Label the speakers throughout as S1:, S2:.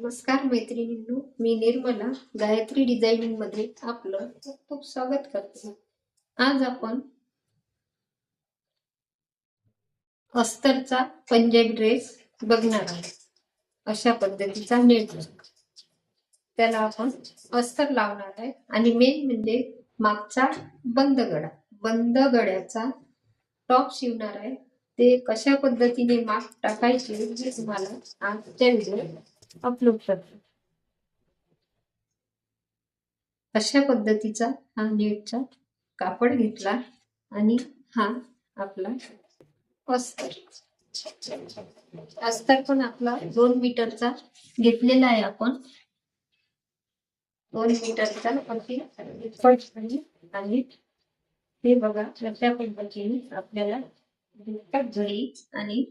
S1: नमस्कार मैत्रिणींनो मी निर्मला गायत्री डिझायनिंगमध्ये आपलं खूप स्वागत करते. आज आपण अस्तरचा पंजाबी ड्रेस बघणार आहोत. अशा पद्धतीचा नेट त्याला आपण अस्तर लावणार आहे आणि मेन म्हणजे मागचा बंद गडा बंद गड्याचा टॉप शिवणार आहे. ते कशा पद्धतीने माग टाकायचे हे तुम्हाला आजच्या व्हिडिओ अपलोड करतो अशा पद्धतीचा हा नेटचा कापड घेतला आणि हा आपला अस्तर. अस्तर पण आपला दोन मीटरचा घेतलेला आहे आपण. दोन मीटरचा आणि हे बघा अशा पद्धतीने आपल्याला झळी आणि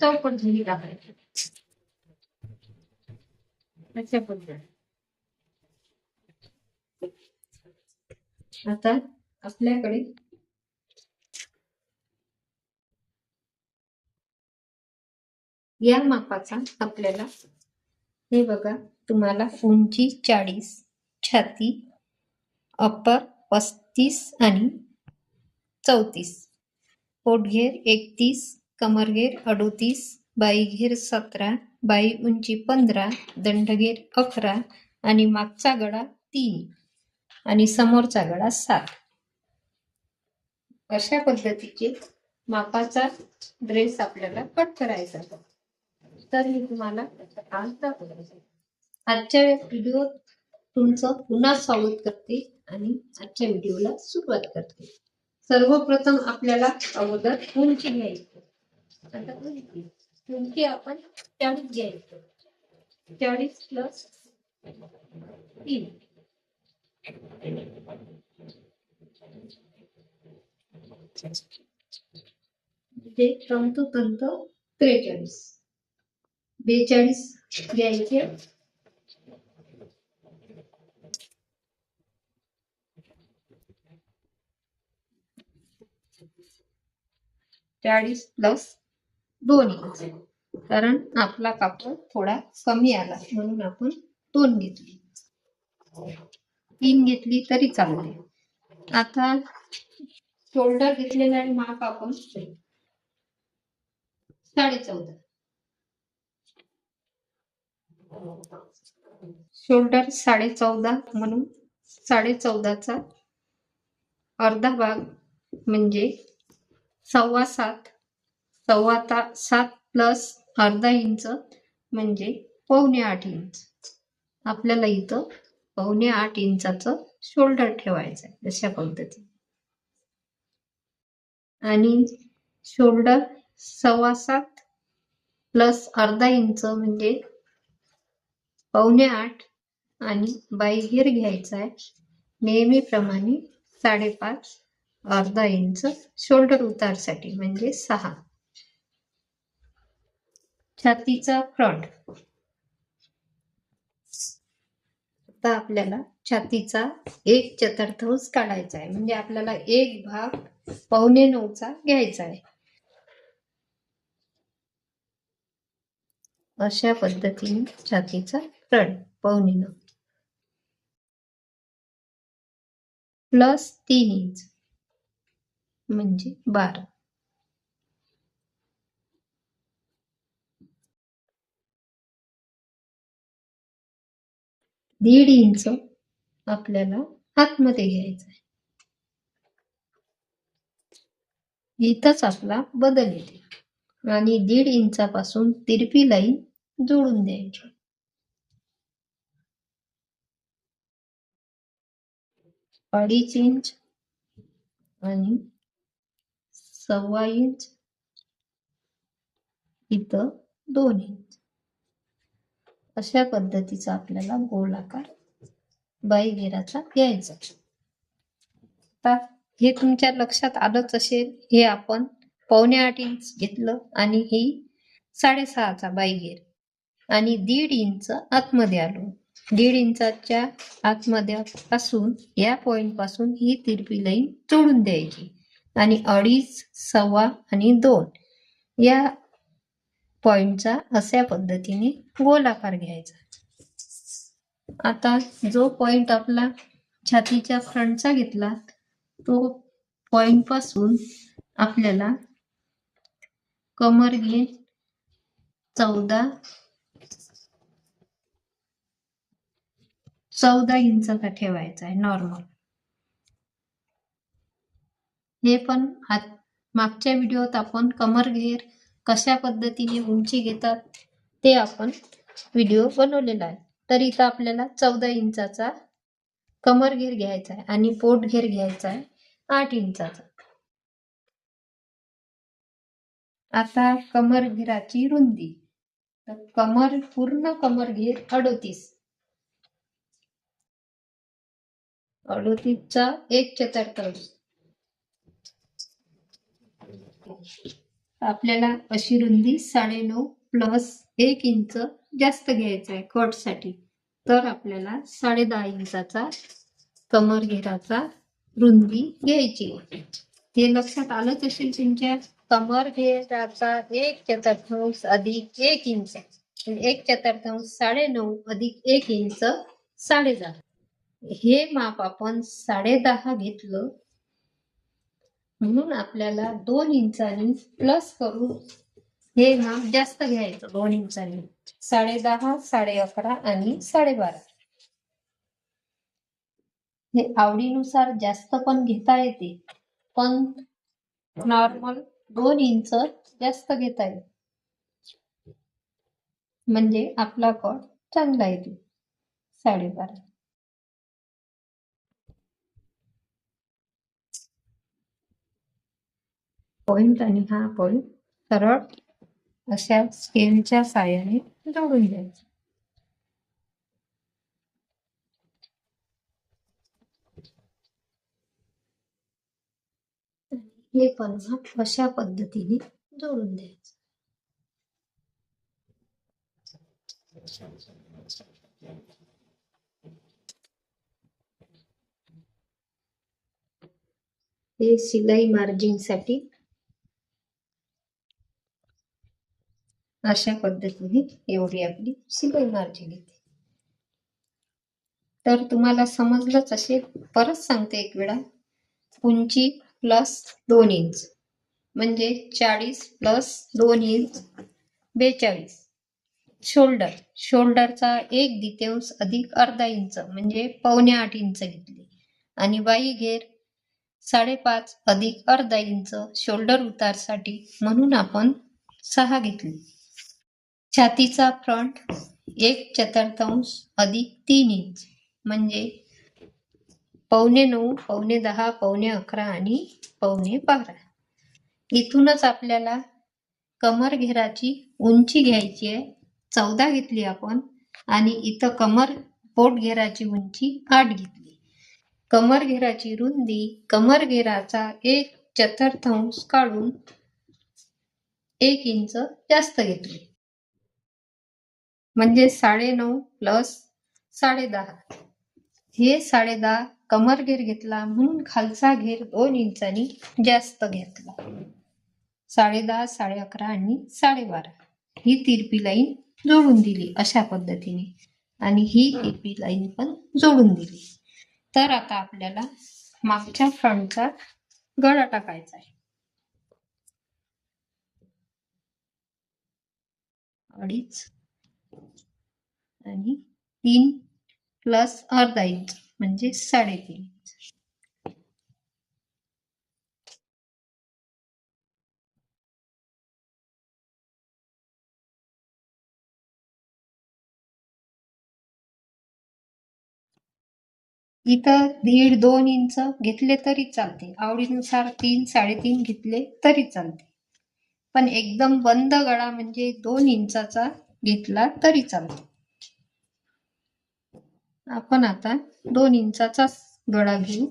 S1: चौकट झळी टाकायची आता आपल्याकडे या मापाचा आपल्याला हे बघा तुम्हाला उंची चाळीस छाती अप्पर पस्तीस आणि चौतीस. पोटघेर एकतीस कमरघेर अडोतीस बाईघेर सतरा बाई उंची पंधरा दंडगेर अकरा आणि मागचा गडा तीन आणि समोरचा गडा सात. अशा पद्धतीचे मापाचा ड्रेस आपल्याला कट करायचा तर मी तुम्हाला आज आजच्या व्हिडिओ तुमचं पुन्हा स्वागत करते आणि आजच्या व्हिडिओला सुरुवात करते. सर्वप्रथम आपल्याला अगोदर उंची घ्यायची आता उंची. उंची आपण चाळीस घ्यायचं चाळीस प्लस तीन म्हणजे तंतोतंत त्रेचाळीस. बेचाळीस घ्यायचे. चाळीस प्लस दोन इंच कारण आपला कापड थोडा कमी आला म्हणून आपण दोन घेतली. तीन घेतली तरी चालते आता शोल्डर घेतलेला आहे माप आपण. साडे चौदा शोल्डर साडे चौदा म्हणून साडे चौदाचा अर्धा भाग म्हणजे सव्वा सात सव्वा ता सात प्लस अर्धा इंच म्हणजे पावणे आठ इंच. आपल्याला इथं पावणे आठ इंचाचं शोल्डर ठेवायचं आहे अशा पद्धती आणि शोल्डर सव्वा सात प्लस अर्धा इंच म्हणजे पावणे आठ आणि बाईघेर घ्यायचा आहे नेहमीप्रमाणे साडेपाच अर्धा इंच शोल्डर उतारसाठी म्हणजे सहा. छातीचा फ्रंट. आता आपल्याला छातीचा एक चतुर्थांश काढायचा आहे. म्हणजे आपल्याला एक भाग पावणे नऊचा घ्यायचा आहे. अशा पद्धतीने छातीचा फ्रंट पावणे नऊ. प्लस तीन इंच. म्हणजे बारा. दीड इंच आपल्याला आतमध्ये घ्यायचं आहे इथंच आपला बदल येते आणि दीड इंचापासून तिरपी लाईन जोडून द्यायची. अडीच इंच आणि सव्वा इंच. इथं दोन इंच. अशा पद्धतीचा आपल्याला गोलाकार बाई घेराचा घ्यायचा आता हे तुमच्या लक्षात आलंच असेल हे आपण पावणे आठ इंच घेतलं आणि ही साडेसहाचा बाईगेर. आणि दीड इंच आतमध्ये आलो. दीड इंचाच्या आतमध्ये पासून या पॉइंटपासून ही तिरपी लाईन जोडून द्यायची. आणि अडीच सव्वा आणि दोन या पॉइंटचा अशा पद्धतीने गोलाकार घ्यायचा. आता जो पॉइंट आपला छातीच्या फ्रंटचा घेतला तो पॉइंटपासून आपल्याला कमर घे चौदा चौदा इंचाचा ठेवायचा आहे नॉर्मल हे पण मागच्या व्हिडिओत आपण कमर घेर कशा पद्धतीने उंची घेतात ते आपण व्हिडिओ बनवलेला आहे. तर इथं आपल्याला चौदा इंचाचा कमर घेर घ्यायचा आहे आणि पोट घेर घ्यायचा आहे आठ इंचाचा. आता कमर घेराची रुंदी. तर कमर पूर्ण कमर घेर अडोतीस. अडोतीसचा एक चतुर्थांश. आपल्याला अशी रुंदी साडेनऊ प्लस एक इंच जास्त घ्यायचं आहे कटसाठी तर आपल्याला साडे दहा इंचाचा कमर घेराचा रुंदी घ्यायची. हे लक्षात आलंच असेल तुमच्या? कमर घेराचा एक चतुर्थांश अधिक एक इंच एक चतुर्थांश साडे नऊ अधिक एक इंच साडे दहा हे माप आपण साडे दहा घेतलं. म्हणून आपल्याला दोन इंचांनी प्लस करून हे माप जास्त घ्यायचं. दोन इंचांनी साडे दहा साडे अकरा आणि साडेबारा हे आवडीनुसार जास्त पण घेता येते पण नॉर्मल दोन इंच जास्त घेता येते. म्हणजे आपला कट चांगला येतो साडेबारा पॉइंट आणि हा पॉइंट सरळ अशा स्केलच्या साहाय्याने जोडून द्यायचा हे पण अशा पद्धतीने जोडून द्यायचं. हे शिलाई मार्जिनसाठी अशा पद्धतीने एवढी आपली शिलाई मार्जिन येते. तर तुम्हाला समजलंच असेल परत सांगते एक वेळा. उंची प्लस दोन इंच म्हणजे चाळीस प्लस दोन इंच बेचाळीस. शोल्डर शोल्डरचा एक दितेंश अधिक अर्धा इंच म्हणजे पावणे आठ इंच घेतली. आणि बाई घेर साडेपाच अधिक अर्धा इंच शोल्डर उतारसाठी म्हणून आपण सहा घेतली. छातीचा फ्रंट एक चतुर्थांश अधिक तीन इंच म्हणजे पावणे नऊ पावणे दहा पावणे अकरा आणि पावणे बारा. इथूनच आपल्याला कमर घेराची उंची घ्यायची आहे. चौदा घेतली आपण आणि इथं कमर पोट घेराची उंची आठ घेतली. कमर घेराची रुंदी कमर घेराचा एक चतुर्थांश काढून एक इंच जास्त घेतली. म्हणजे साडे नऊ प्लस साडे दहा. हे साडे दहा कमर घेर घेतला म्हणून खालचा घेर दोन इंचांनी जास्त घेतला. साडे दहा साडे अकरा आणि साडेबारा ही तिरपी लाईन जोडून दिली अशा पद्धतीने. आणि ही तिरपी लाईन पण जोडून दिली. तर आता आपल्याला मागच्या फ्रंटचा गळा टाकायचा आहे. अडीच. आणि तीन प्लस अर्धा इंच म्हणजे साडेतीन इंच. इथं दीड दोन इंच घेतले तरी चालते. आवडीनुसार तीन साडेतीन घेतले तरी चालते. पण एकदम बंद गळा म्हणजे दोन इंचाचा घेतला तरी चालतो. आपण आता दोन इंचाचा गळा घेऊ.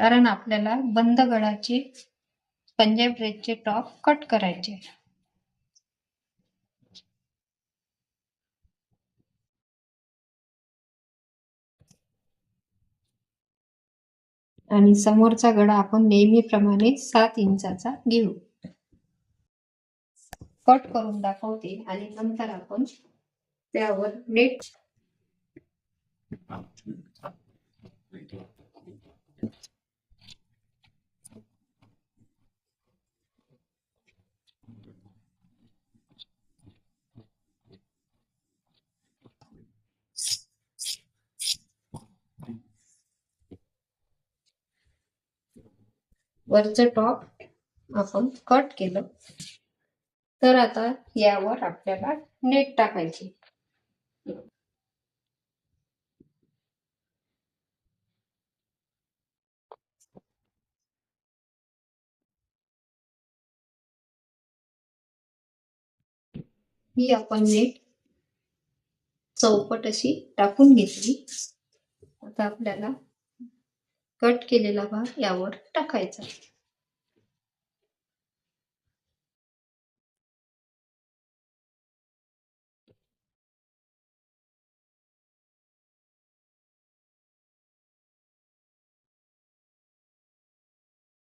S1: कारण आपल्याला बंद गळाचे पंजाब ड्रेसचे टॉप कट करायचे. आणि समोरचा गळा आपण नेहमीप्रमाणे सात इंचाचा घेऊ. कट करून दाखवते आणि नंतर आपण त्यावर नेट. वरचं टॉप आपण कट केलं. तर आता यावर आपल्याला नेट टाकायची. ही आपण नीट चौपट अशी टाकून घेतली. आता आपल्याला कट केलेला भाग यावर टाकायचा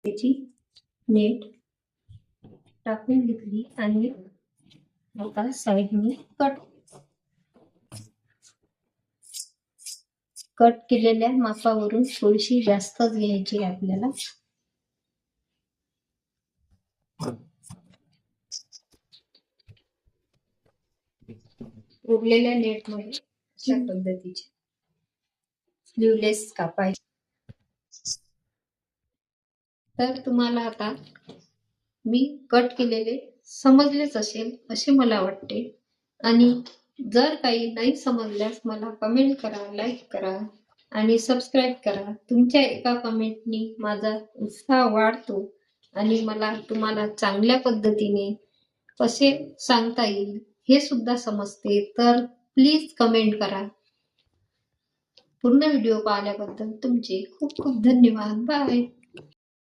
S1: त्याची नेट टाकून घेतली आणि आता साईडने कट कट केलेल्या मापावरून थोडीशी जास्तच घ्यायची आपल्याला. उरलेल्या नेटमध्ये अशा पद्धतीचे. स्लीवलेस कापायचे. तर तुम्हाला आता मी कट केलेले समजलेच असेल असे मला वाटते. आणि जर काही नाही समजल्यास मला कमेंट करा लाईक करा आणि सबस्क्राईब करा. तुमच्या एका कमेंटनी माझा उत्साह वाढतो आणि मला तुम्हाला चांगल्या पद्धतीने कसे सांगता येईल हे सुद्धा समजते. तर प्लीज कमेंट करा. पूर्ण व्हिडिओ पाहिल्याबद्दल तुमचे खूप खूप धन्यवाद. बाय